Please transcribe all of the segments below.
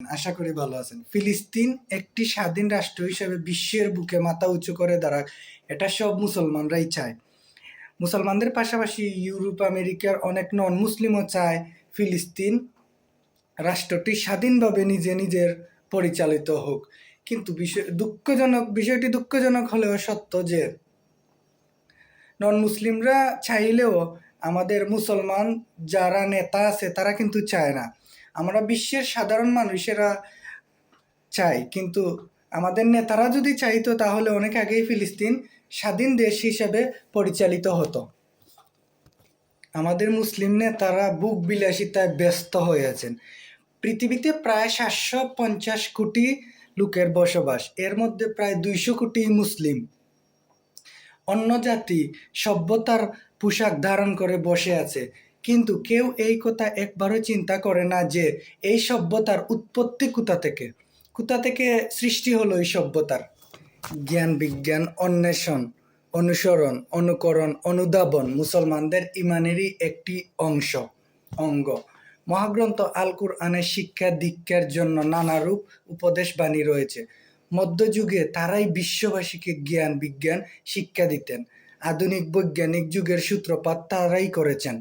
আশা করি ভালো আছেন। ফিলিস্তিন একটি স্বাধীন রাষ্ট্র হিসেবে বিশ্বের বুকে মাথা উঁচু করে দাঁড়াক, এটা সব মুসলমানরাই চায়। মুসলমানদের পাশাপাশি ইউরোপ, আমেরিকার অনেক নন মুসলিমও চায় ফিলিস্তিন রাষ্ট্রটি স্বাধীনভাবে নিজে নিজের পরিচালিত হোক। কিন্তু বিষয়, দুঃখজনক, বিষয়টি দুঃখজনক হলেও সত্য যে নন মুসলিমরা চাইলেও আমাদের মুসলমান যারা নেতা আছে তারা কিন্তু চায় না। আমরা বিশ্বের সাধারণ মানুষেরা চাই, কিন্তু আমাদের নেতারা যদি চাইতো তাহলে অনেক আগেই ফিলিস্তিন স্বাধীন দেশ হিসেবে পরিচালিত হতো। আমাদের মুসলিম নেতারা বুক বিলাসিতায় ব্যস্ত হয়ে আছেন। পৃথিবীতে প্রায় সাতশো পঞ্চাশ কোটি লোকের বসবাস, এর মধ্যে প্রায় দুইশো কোটি মুসলিম। অন্য জাতি সভ্যতার পোশাক ধারণ করে বসে আছে। কিন্তু কেউ এই কথা একবারও চিন্তা করে না যে এই সভ্যতার উৎপত্তি কোথা থেকে? কোথা থেকে সৃষ্টি হলো এই সভ্যতার? জ্ঞান বিজ্ঞান, অন্বেষণ, অনুসরণ, অনুকরণ, অনুধাবন মুসলমানদের ইমানেরই একটি অংশ, অঙ্গ। মহাগ্রন্থ আল কুরআনের শিক্ষা দীক্ষার জন্য নানারূপ উপদেশ বাণী রয়েছে। মধ্যযুগে তারাই বিশ্ববাসীকে জ্ঞান বিজ্ঞান শিক্ষা দিতেন। আধুনিক বৈজ্ঞানিক যুগের সূত্রপাত তারাই করেছেন।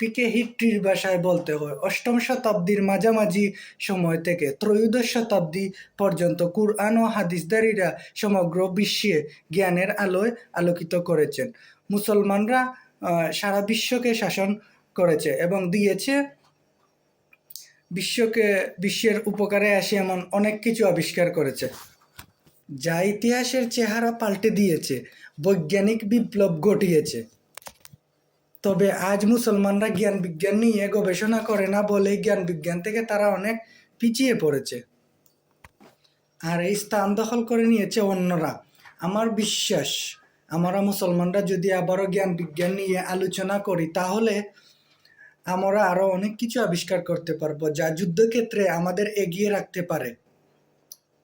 পিকে হিট্রির ভাষায় বলতে হয়। অষ্টম শতাব্দীর মাঝামাঝি সময় থেকে ত্রয়োদশ শতাব্দী পর্যন্ত কুরআন ও হাদিসদারীরা সমগ্র বিশ্বে জ্ঞানের আলোয় আলোকিত করেছেন। মুসলমানরা সারা বিশ্বকে শাসন করেছে এবং দিয়েছে বিশ্বকে, বিশ্বের উপকারে আসে এমন অনেক কিছু আবিষ্কার করেছে। যা ইতিহাসের চেহারা পাল্টে দিয়েছে, বৈজ্ঞানিক বিপ্লব ঘটিয়েছে। তবে আজ মুসলমানরা জ্ঞান বিজ্ঞান নিয়ে গবেষণা করে না বলেই জ্ঞান বিজ্ঞান থেকে তারা অনেক পিছিয়ে পড়েছে। আর এই স্থান দখল করে নিয়েছে অন্যরা। আমার বিশ্বাস, আমরা মুসলমানরা যদি আবারও জ্ঞান বিজ্ঞান নিয়ে আলোচনা করি, তাহলে আমরা আরও অনেক কিছু আবিষ্কার করতে পারব যা যুদ্ধক্ষেত্রে আমাদের এগিয়ে রাখতে পারে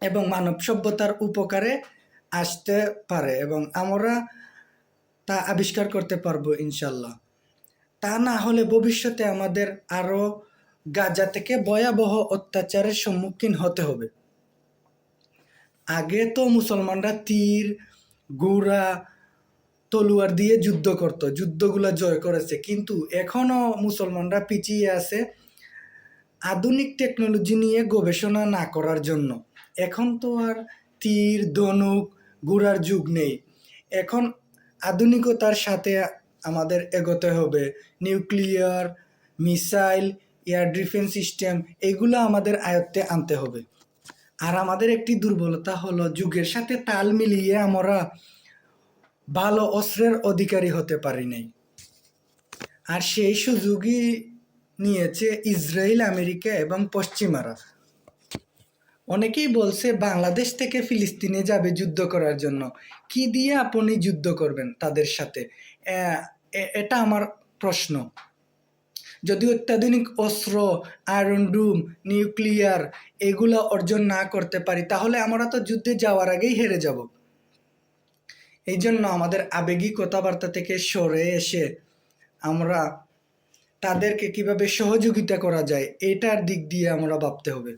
এবং মানব সভ্যতার উপকারে আসতে পারে এবং আমরা তা আবিষ্কার করতে পারব ইনশাল্লাহ। তা না হলে ভবিষ্যতে আমাদের আরও গাজা থেকে ভয়াবহ অত্যাচারের সম্মুখীন হতে হবে। আগে তো মুসলমানরা তীর, গোড়া, তলোয়ার দিয়ে যুদ্ধ করত, যুদ্ধগুলো জয় করেছে। কিন্তু এখনও মুসলমানরা পিছিয়ে আছে আধুনিক টেকনোলজি নিয়ে গবেষণা না করার জন্য। এখন তো আর তীর, ধনুক ঘোড়ার যুগ নেই। এখন আধুনিকতার সাথে আমাদের এগোতে হবে। Nuclear, missile, air defence system, এগুলো আমাদের আয়ত্তে আনতে হবে। আর আমাদের একটি দুর্বলতা হলো যুগের সাথে তাল মিলিয়ে আমরা ভালো অস্ত্রের অধিকারী হতে পারি নাই। আর সেই সুযোগই নিয়েছে ইসরায়েল, আমেরিকা এবং পশ্চিমারা। অনেকেই বলছে, বাংলাদেশ থেকে ফিলিস্তিনে যাবে যুদ্ধ করার জন্য। কি দিয়ে আপনি যুদ্ধ করবেন তাদের সাথে? এটা আমার প্রশ্ন। যদি অত্যাধুনিক অস্ত্র, আয়রন ডুম, নিউক্লিয়ার এগুলো অর্জন না করতে পারি, তাহলে আমরা তো যুদ্ধে যাওয়ার আগেই হেরে যাব। এই জন্য আমাদের আবেগী কথাবার্তা থেকে সরে এসে আমরা তাদেরকে কীভাবে সহযোগিতা করা যায়, এটার দিক দিয়ে আমরা ভাবতে হবে।